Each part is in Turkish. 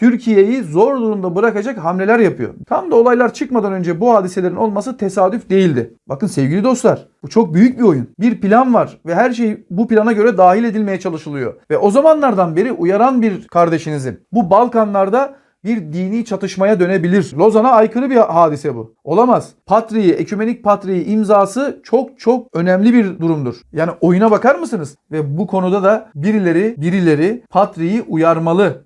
Türkiye'yi zor durumda bırakacak hamleler yapıyor. Tam da olaylar çıkmadan önce bu hadiselerin olması tesadüf değildi. Bakın sevgili dostlar bu çok büyük bir oyun. Bir plan var ve her şey bu plana göre dahil edilmeye çalışılıyor. Ve o zamanlardan beri uyaran bir kardeşinizin bu Balkanlarda bir dini çatışmaya dönebilir. Lozan'a aykırı bir hadise bu. Olamaz. Patriği, ekümenik patriği imzası çok çok önemli bir durumdur. Yani oyuna bakar mısınız? Ve bu konuda da birileri birileri patriği uyarmalı.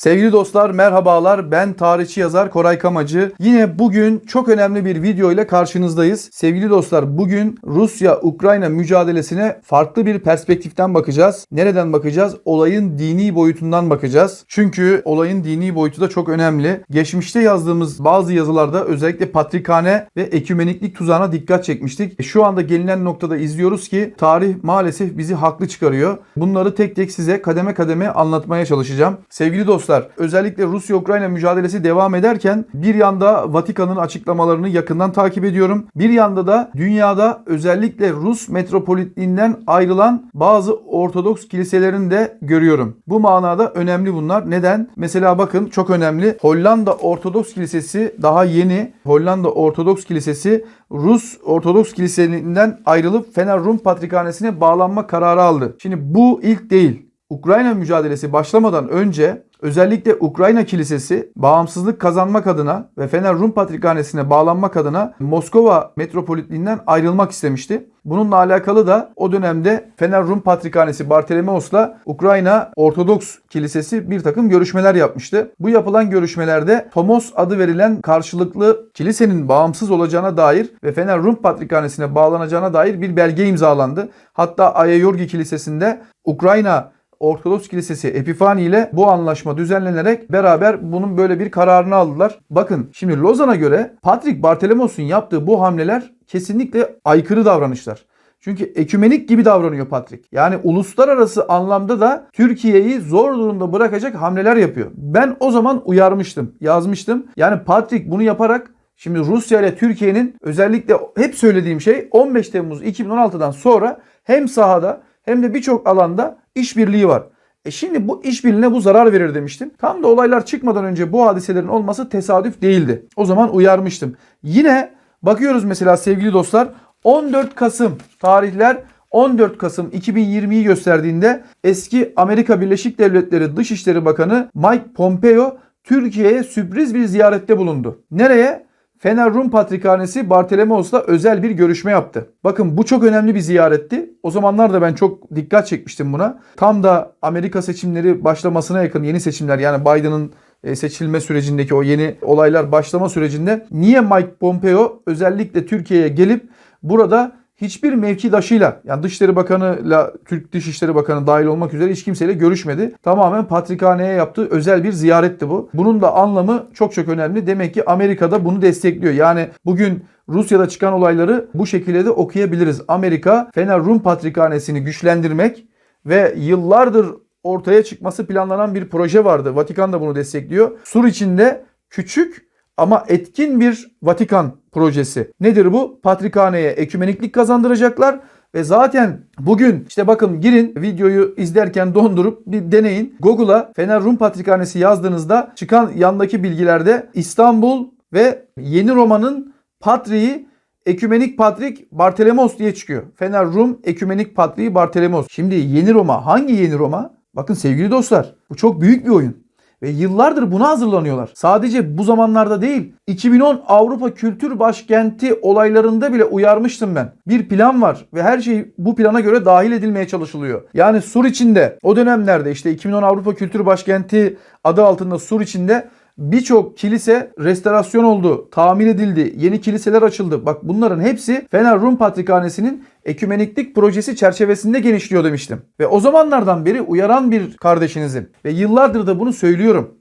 Sevgili dostlar merhabalar ben tarihçi yazar Koray Kamacı. Yine bugün çok önemli bir video ile karşınızdayız. Sevgili dostlar bugün Rusya-Ukrayna mücadelesine farklı bir perspektiften bakacağız. Nereden bakacağız? Olayın dini boyutundan bakacağız. Çünkü olayın dini boyutu da çok önemli. Geçmişte yazdığımız bazı yazılarda özellikle patrikhane ve ekümeniklik tuzağına dikkat çekmiştik. Şu anda gelinen noktada izliyoruz ki tarih maalesef bizi haklı çıkarıyor. Bunları tek tek size kademe kademe anlatmaya çalışacağım. Sevgili dostlar özellikle Rusya-Ukrayna mücadelesi devam ederken bir yanda Vatikan'ın açıklamalarını yakından takip ediyorum. Bir yanda da dünyada özellikle Rus metropolitliğinden ayrılan bazı Ortodoks kiliselerini de görüyorum. Bu manada önemli bunlar. Neden? Mesela bakın çok önemli. Hollanda Ortodoks Kilisesi daha yeni. Hollanda Ortodoks Kilisesi Rus Ortodoks Kilisesi'nden ayrılıp Fener Rum Patrikhanesi'ne bağlanma kararı aldı. Şimdi bu ilk değil. Ukrayna mücadelesi başlamadan önce özellikle Ukrayna Kilisesi bağımsızlık kazanmak adına ve Fener Rum Patrikhanesi'ne bağlanmak adına Moskova metropolitliğinden ayrılmak istemişti. Bununla alakalı da o dönemde Fener Rum Patrikhanesi Bartolomeos'la Ukrayna Ortodoks Kilisesi bir takım görüşmeler yapmıştı. Bu yapılan görüşmelerde Tomos adı verilen karşılıklı kilisenin bağımsız olacağına dair ve Fener Rum Patrikhanesi'ne bağlanacağına dair bir belge imzalandı. Hatta Ayayorgi Kilisesi'nde Ukrayna Ortodoks Kilisesi Epifani ile bu anlaşma düzenlenerek beraber bunun böyle bir kararını aldılar. Bakın şimdi Lozan'a göre Patrick Bartolomos'un yaptığı bu hamleler kesinlikle aykırı davranışlar. Çünkü ekümenik gibi davranıyor Patrick. Yani uluslararası anlamda da Türkiye'yi zor durumda bırakacak hamleler yapıyor. Ben o zaman uyarmıştım, yazmıştım. Yani Patrick bunu yaparak Şimdi Rusya ile Türkiye'nin özellikle hep söylediğim şey 15 Temmuz 2016'dan sonra hem sahada hem de birçok alanda işbirliği var. E şimdi bu işbirliğine bu zarar verir demiştim. Tam da olaylar çıkmadan önce bu hadiselerin olması tesadüf değildi. O zaman uyarmıştım. Yine bakıyoruz mesela sevgili dostlar 14 Kasım tarihler 14 Kasım 2020'yi gösterdiğinde eski Amerika Birleşik Devletleri Dışişleri Bakanı Mike Pompeo Türkiye'ye sürpriz bir ziyarette bulundu. Nereye? Fener Rum Patrikhanesi Bartolomeos'la özel bir görüşme yaptı. Bakın bu çok önemli bir ziyaretti. O zamanlar da ben çok dikkat çekmiştim buna. Tam da Amerika seçimleri başlamasına yakın yeni seçimler yani Biden'ın e, seçilme sürecindeki o yeni olaylar başlama sürecinde niye Mike Pompeo özellikle Türkiye'ye gelip burada hiçbir mevkidaşıyla yani Dışişleri Bakanı'yla Türk Dışişleri Bakanı dahil olmak üzere hiç kimseyle görüşmedi. Tamamen Patrikhane'ye yaptığı özel bir ziyaretti bu. Bunun da anlamı çok çok önemli. Demek ki Amerika'da bunu destekliyor. Yani bugün Rusya'da çıkan olayları bu şekilde de okuyabiliriz. Amerika Fener Rum Patrikhanesi'ni güçlendirmek ve yıllardır ortaya çıkması planlanan bir proje vardı. Vatikan da bunu destekliyor. Sur içinde küçük ama etkin bir Vatikan projesi. Nedir bu? Patrikhaneye ekümeniklik kazandıracaklar ve zaten bugün işte bakın girin videoyu izlerken dondurup bir deneyin. Google'a Fener Rum Patrikhanesi yazdığınızda çıkan yandaki bilgilerde İstanbul ve Yeni Roma'nın patriği Ekümenik Patrik Bartolomos diye çıkıyor. Fener Rum Ekümenik Patriği Bartolomos. Şimdi Yeni Roma hangi Yeni Roma? Bakın sevgili dostlar bu çok büyük bir oyun. Ve yıllardır buna hazırlanıyorlar. Sadece bu zamanlarda değil, 2010 Avrupa Kültür Başkenti olaylarında bile uyarmıştım ben. Bir plan var ve her şey bu plana göre dahil edilmeye çalışılıyor. Yani Sur içinde o dönemlerde işte 2010 Avrupa Kültür Başkenti adı altında Sur içinde birçok kilise restorasyon oldu, tamir edildi, yeni kiliseler açıldı. Bak bunların hepsi Fener Rum Patrikhanesi'nin ekümeniklik projesi çerçevesinde genişliyor demiştim. Ve o zamanlardan beri uyaran bir kardeşinizim. Ve yıllardır da bunu söylüyorum.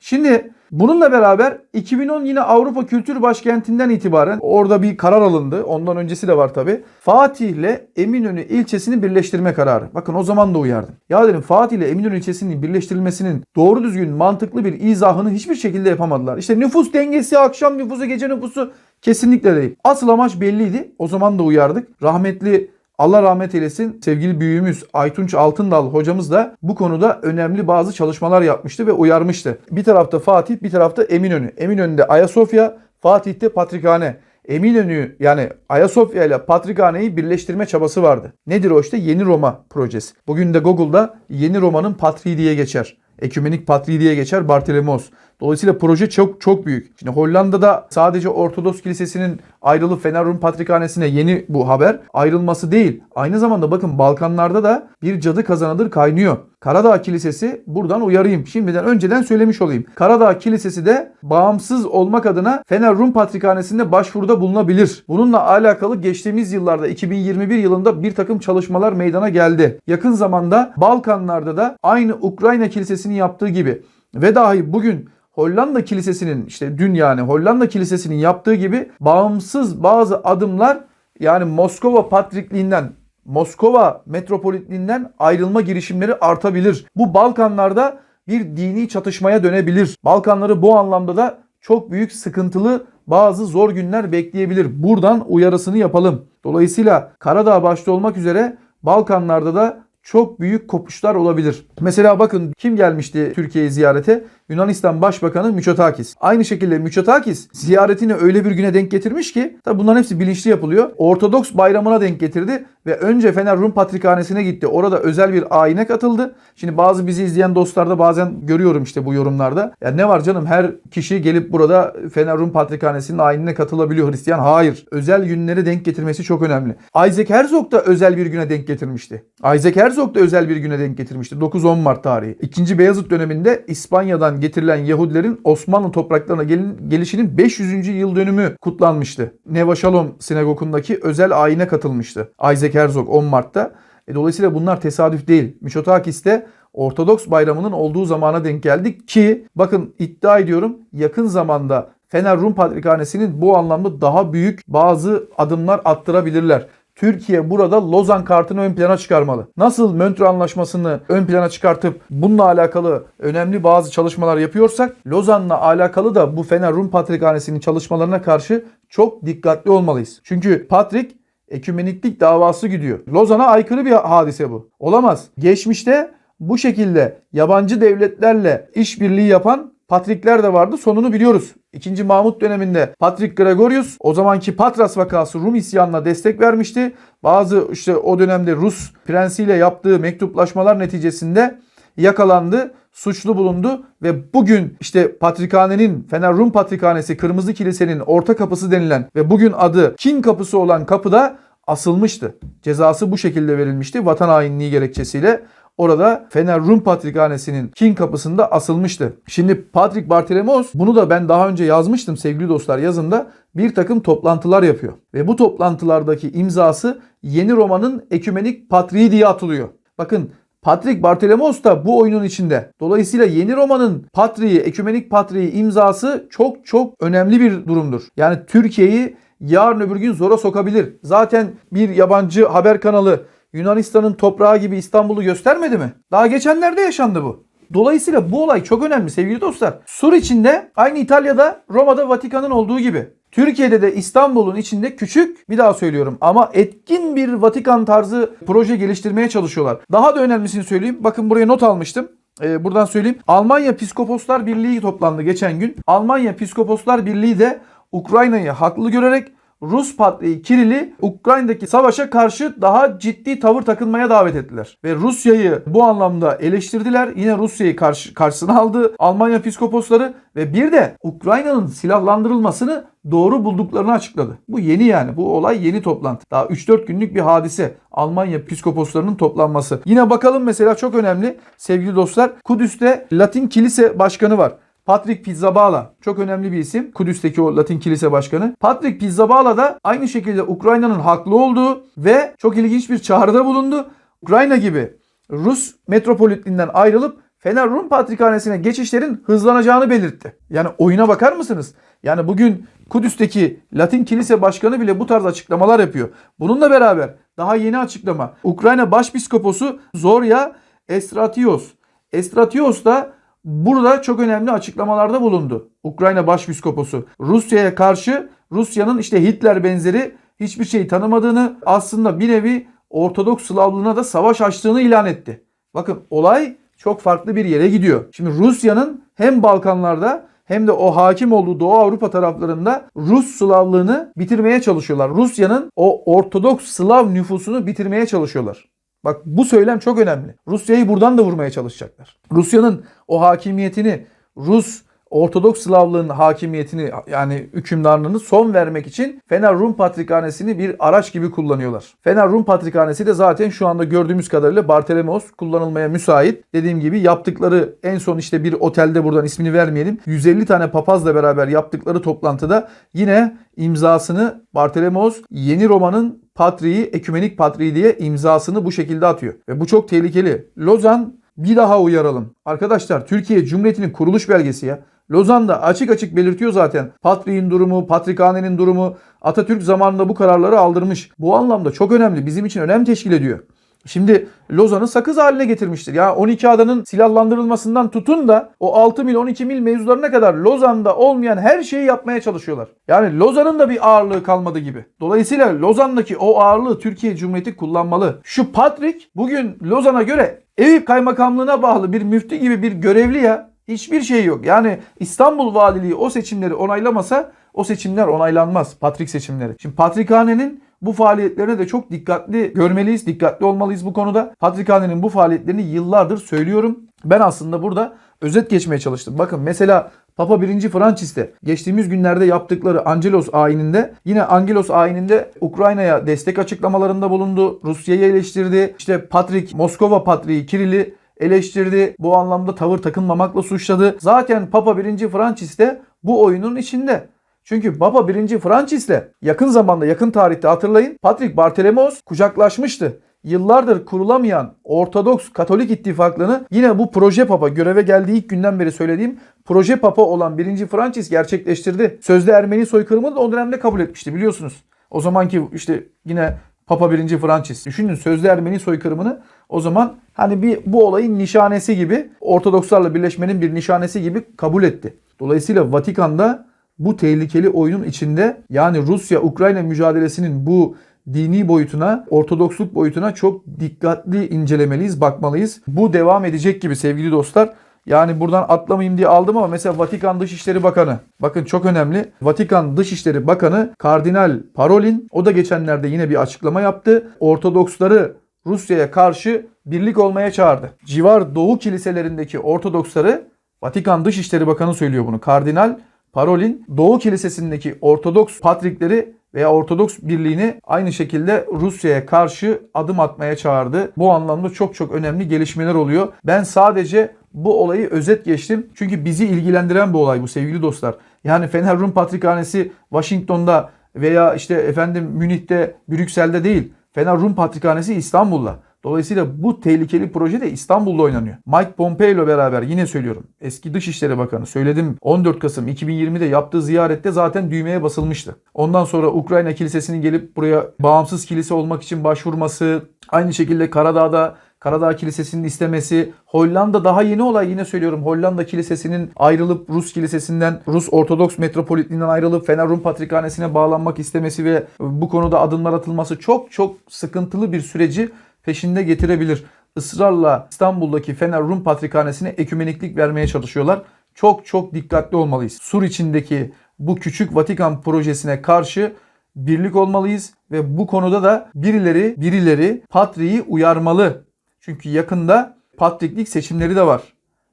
Şimdi bununla beraber 2010 yine Avrupa Kültür Başkenti'nden itibaren orada bir karar alındı. Ondan öncesi de var tabi. Fatih ile Eminönü ilçesini birleştirme kararı. Bakın o zaman da uyardım. Ya dedim Fatih ile Eminönü ilçesinin birleştirilmesinin doğru düzgün mantıklı bir izahını hiçbir şekilde yapamadılar. İşte nüfus dengesi, akşam nüfusu, gece nüfusu kesinlikle değil. Asıl amaç belliydi. O zaman da uyardık. Rahmetli Allah rahmet eylesin sevgili büyüğümüz Aytunç Altındal hocamız da bu konuda önemli bazı çalışmalar yapmıştı ve uyarmıştı. Bir tarafta Fatih bir tarafta Eminönü. Eminönü'nde Ayasofya, Fatih'te Patrikhane. Eminönü yani Ayasofya ile Patrikhane'yi birleştirme çabası vardı. Nedir o işte? Yeni Roma projesi. Bugün de Google'da Yeni Roma'nın Patriği diye geçer. Ekümenik Patriği diye geçer Bartolomos. Dolayısıyla proje çok çok büyük. Şimdi Hollanda'da sadece Ortodoks Kilisesi'nin ayrılıp Fener Rum Patrikhanesi'ne yeni bu haber ayrılması değil. Aynı zamanda bakın Balkanlarda da bir cadı kazanıdır kaynıyor. Karadağ Kilisesi buradan uyarayım. Şimdiden önceden söylemiş olayım. Karadağ Kilisesi de bağımsız olmak adına Fener Rum Patrikhanesi'nde başvuruda bulunabilir. Bununla alakalı geçtiğimiz yıllarda 2021 yılında bir takım çalışmalar meydana geldi. Yakın zamanda Balkanlarda da aynı Ukrayna Kilisesi'nin yaptığı gibi ve dahi bugün Hollanda Kilisesi'nin işte dün yani Hollanda Kilisesi'nin yaptığı gibi bağımsız bazı adımlar yani Moskova Patrikliğinden Moskova metropolitliğinden ayrılma girişimleri artabilir. Bu Balkanlarda bir dini çatışmaya dönebilir. Balkanları bu anlamda da çok büyük sıkıntılı bazı zor günler bekleyebilir. Buradan uyarısını yapalım. Dolayısıyla Karadağ başta olmak üzere Balkanlarda da çok büyük kopuşlar olabilir. Mesela bakın kim gelmişti Türkiye'yi ziyarete? Yunanistan Başbakanı Mitsotakis. Aynı şekilde Mitsotakis ziyaretini öyle bir güne denk getirmiş ki tabi bunların hepsi bilinçli yapılıyor. Ortodoks bayramına denk getirdi ve önce Fener Rum Patrikhanesi'ne gitti. Orada özel bir ayine katıldı. Şimdi bazı bizi izleyen dostlarda bazen görüyorum işte bu yorumlarda. Ya ne var canım her kişi gelip burada Fener Rum Patrikhanesi'nin ayinine katılabiliyor Hristiyan. Hayır. Özel günleri denk getirmesi çok önemli. Isaac Herzog da özel bir güne denk getirmişti. Isaac Herzog da özel bir güne denk getirmişti. 9-10 Mart tarihi. İkinci Beyazıt döneminde İspanya'dan getirilen Yahudilerin Osmanlı topraklarına gelişinin 500. yıl dönümü kutlanmıştı. Neva Shalom sinagogundaki özel ayine katılmıştı. Isaac Herzog 10 Mart'ta. E, dolayısıyla bunlar tesadüf değil. Mitsotakis de Ortodoks bayramının olduğu zamana denk geldik ki bakın iddia ediyorum yakın zamanda Fener Rum Patrikhanesi'nin bu anlamda daha büyük bazı adımlar attırabilirler. Türkiye burada Lozan kartını ön plana çıkarmalı. Nasıl Montreux Anlaşması'nı ön plana çıkartıp bununla alakalı önemli bazı çalışmalar yapıyorsak Lozan'la alakalı da bu Fener Rum Patrikhanesi'nin çalışmalarına karşı çok dikkatli olmalıyız. Çünkü Patrik ekümeniklik davası gidiyor. Lozan'a aykırı bir hadise bu. Olamaz. Geçmişte bu şekilde yabancı devletlerle işbirliği yapan Patrikler de vardı. Sonunu biliyoruz. İkinci Mahmut döneminde Patrik Gregorius o zamanki Patras vakası Rum isyanına destek vermişti. Bazı işte o dönemde Rus prensiyle yaptığı mektuplaşmalar neticesinde yakalandı, suçlu bulundu ve bugün işte Patrikhane'nin Fener Rum Patrikhanesi Kırmızı Kilise'nin orta kapısı denilen ve bugün adı Kin kapısı olan kapıda asılmıştı. Cezası bu şekilde verilmişti vatan hainliği gerekçesiyle. Orada Fener Rum Patrikhanesi'nin King kapısında asılmıştı. Şimdi Patrick Bartolomos bunu da ben daha önce yazmıştım sevgili dostlar yazımda bir takım toplantılar yapıyor. Ve bu toplantılardaki imzası Yeni Roma'nın ekümenik patriği diye atılıyor. Bakın Patrick Bartolomos da bu oyunun içinde. Dolayısıyla Yeni Roma'nın patriği, ekümenik patriği imzası çok çok önemli bir durumdur. Yani Türkiye'yi yarın öbür gün zora sokabilir. Zaten bir yabancı haber kanalı Yunanistan'ın toprağı gibi İstanbul'u göstermedi mi? Daha geçenlerde yaşandı bu. Dolayısıyla bu olay çok önemli sevgili dostlar. Sur içinde aynı İtalya'da Roma'da Vatikan'ın olduğu gibi. Türkiye'de de İstanbul'un içinde küçük bir daha söylüyorum ama etkin bir Vatikan tarzı proje geliştirmeye çalışıyorlar. Daha da önemlisini söyleyeyim. Bakın buraya not almıştım. Ee, buradan söyleyeyim. Almanya Piskoposlar Birliği toplandı geçen gün. Almanya Piskoposlar Birliği de Ukrayna'yı haklı görerek Rus Patriği Kiril'i Ukrayna'daki savaşa karşı daha ciddi tavır takınmaya davet ettiler. Ve Rusya'yı bu anlamda eleştirdiler. Yine Rusya'yı karşı, karşısına aldı Almanya piskoposları ve bir de Ukrayna'nın silahlandırılmasını doğru bulduklarını açıkladı. Bu yeni yani. Bu olay yeni toplantı. Daha 3-4 günlük bir hadise. Almanya piskoposlarının toplanması. Yine bakalım mesela çok önemli sevgili dostlar. Kudüs'te Latin Kilise Başkanı var. Patrick Pizzabala çok önemli bir isim. Kudüs'teki o Latin Kilise Başkanı. Patrick Pizzabala da aynı şekilde Ukrayna'nın haklı olduğu ve çok ilginç bir çağrıda bulundu. Ukrayna gibi Rus metropolitliğinden ayrılıp Fener Rum Patrikhanesi'ne geçişlerin hızlanacağını belirtti. Yani oyuna bakar mısınız? Yani bugün Kudüs'teki Latin Kilise Başkanı bile bu tarz açıklamalar yapıyor. Bununla beraber daha yeni açıklama. Ukrayna Başpiskoposu Zorya Estratios. Estratios da burada çok önemli açıklamalarda bulundu. Ukrayna Başpiskoposu Rusya'ya karşı Rusya'nın işte Hitler benzeri hiçbir şey tanımadığını aslında bir nevi Ortodoks Slavlığına da savaş açtığını ilan etti. Bakın olay çok farklı bir yere gidiyor. Şimdi Rusya'nın hem Balkanlarda hem de o hakim olduğu Doğu Avrupa taraflarında Rus Slavlığını bitirmeye çalışıyorlar. Rusya'nın o Ortodoks Slav nüfusunu bitirmeye çalışıyorlar. Bak bu söylem çok önemli. Rusya'yı buradan da vurmaya çalışacaklar. Rusya'nın o hakimiyetini Rus Ortodoks Slavlığın hakimiyetini yani hükümdarlığını son vermek için Fener Rum Patrikhanesi'ni bir araç gibi kullanıyorlar. Fener Rum Patrikhanesi de zaten şu anda gördüğümüz kadarıyla Bartolomos kullanılmaya müsait. Dediğim gibi yaptıkları en son işte bir otelde buradan ismini vermeyelim. 150 tane papazla beraber yaptıkları toplantıda yine imzasını Bartolomos yeni Roma'nın patriği, ekümenik patriği diye imzasını bu şekilde atıyor. Ve bu çok tehlikeli. Lozan bir daha uyaralım. Arkadaşlar Türkiye Cumhuriyeti'nin kuruluş belgesi ya. Lozan'da açık açık belirtiyor zaten. Patriğin durumu, Patrikhanenin durumu. Atatürk zamanında bu kararları aldırmış. Bu anlamda çok önemli. Bizim için önem teşkil ediyor. Şimdi Lozan'ı sakız haline getirmiştir. Ya 12 adanın silahlandırılmasından tutun da o 6 mil 12 mil mevzularına kadar Lozan'da olmayan her şeyi yapmaya çalışıyorlar. Yani Lozan'ın da bir ağırlığı kalmadı gibi. Dolayısıyla Lozan'daki o ağırlığı Türkiye Cumhuriyeti kullanmalı. Şu Patrik bugün Lozan'a göre Eyüp Kaymakamlığına bağlı bir müftü gibi bir görevli ya. Hiçbir şey yok. Yani İstanbul Valiliği o seçimleri onaylamasa o seçimler onaylanmaz. Patrik seçimleri. Şimdi Patrikhane'nin bu faaliyetlerine de çok dikkatli görmeliyiz, dikkatli olmalıyız bu konuda. Patrikhane'nin bu faaliyetlerini yıllardır söylüyorum. Ben aslında burada özet geçmeye çalıştım. Bakın mesela Papa 1. Francis de geçtiğimiz günlerde yaptıkları Angelos ayininde yine Angelos ayininde Ukrayna'ya destek açıklamalarında bulundu. Rusya'yı eleştirdi. İşte Patrik, Moskova Patriği Kiril'i eleştirdi. Bu anlamda tavır takınmamakla suçladı. Zaten Papa 1. Francis de bu oyunun içinde. Çünkü Papa 1. Francis'le yakın zamanda yakın tarihte hatırlayın Patrik Bartolomos kucaklaşmıştı. Yıllardır kurulamayan Ortodoks Katolik ittifaklarını yine bu proje papa göreve geldiği ilk günden beri söylediğim proje papa olan 1. Francis gerçekleştirdi. Sözde Ermeni soykırımını da o dönemde kabul etmişti biliyorsunuz. O zamanki işte yine Papa 1. Francis. Düşünün sözde Ermeni soykırımını o zaman hani bir bu olayın nişanesi gibi Ortodokslarla birleşmenin bir nişanesi gibi kabul etti. Dolayısıyla Vatikan'da bu tehlikeli oyunun içinde yani Rusya-Ukrayna mücadelesinin bu dini boyutuna, ortodoksluk boyutuna çok dikkatli incelemeliyiz, bakmalıyız. Bu devam edecek gibi sevgili dostlar. Yani buradan atlamayayım diye aldım ama mesela Vatikan Dışişleri Bakanı. Bakın çok önemli. Vatikan Dışişleri Bakanı Kardinal Parolin o da geçenlerde yine bir açıklama yaptı. Ortodoksları Rusya'ya karşı birlik olmaya çağırdı. Civar Doğu kiliselerindeki Ortodoksları Vatikan Dışişleri Bakanı söylüyor bunu. Kardinal Parolin Doğu Kilisesi'ndeki Ortodoks patrikleri veya Ortodoks birliğini aynı şekilde Rusya'ya karşı adım atmaya çağırdı. Bu anlamda çok çok önemli gelişmeler oluyor. Ben sadece bu olayı özet geçtim. Çünkü bizi ilgilendiren bir olay bu sevgili dostlar. Yani Fener Rum Patrikhanesi Washington'da veya işte efendim Münih'te, Brüksel'de değil. Fener Rum Patrikhanesi İstanbul'da. Dolayısıyla bu tehlikeli proje de İstanbul'da oynanıyor. Mike Pompeo ile beraber yine söylüyorum. Eski Dışişleri Bakanı söyledim 14 Kasım 2020'de yaptığı ziyarette zaten düğmeye basılmıştı. Ondan sonra Ukrayna Kilisesi'nin gelip buraya bağımsız kilise olmak için başvurması, aynı şekilde Karadağ'da Karadağ Kilisesi'nin istemesi, Hollanda daha yeni olay yine söylüyorum. Hollanda Kilisesi'nin ayrılıp Rus Kilisesi'nden, Rus Ortodoks Metropolitliğinden ayrılıp Fener Rum Patrikhanesi'ne bağlanmak istemesi ve bu konuda adımlar atılması çok çok sıkıntılı bir süreci peşinde getirebilir. Israrla İstanbul'daki Fener Rum Patrikhanesi'ne ekümeniklik vermeye çalışıyorlar. Çok çok dikkatli olmalıyız. Sur içindeki bu küçük Vatikan projesine karşı birlik olmalıyız ve bu konuda da birileri birileri Patriği uyarmalı. Çünkü yakında Patriklik seçimleri de var.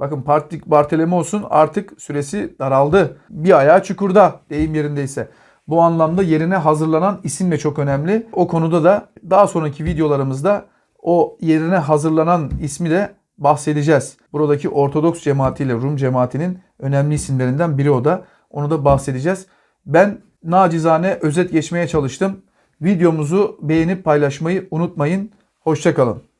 Bakın Patrik Bartolomos'un artık süresi daraldı. Bir ayağı çukurda deyim yerindeyse. Bu anlamda yerine hazırlanan isim de çok önemli. O konuda da daha sonraki videolarımızda o yerine hazırlanan ismi de bahsedeceğiz. Buradaki Ortodoks cemaatiyle Rum cemaatinin önemli isimlerinden biri o da. Onu da bahsedeceğiz. Ben nacizane özet geçmeye çalıştım. Videomuzu beğenip paylaşmayı unutmayın. Hoşçakalın.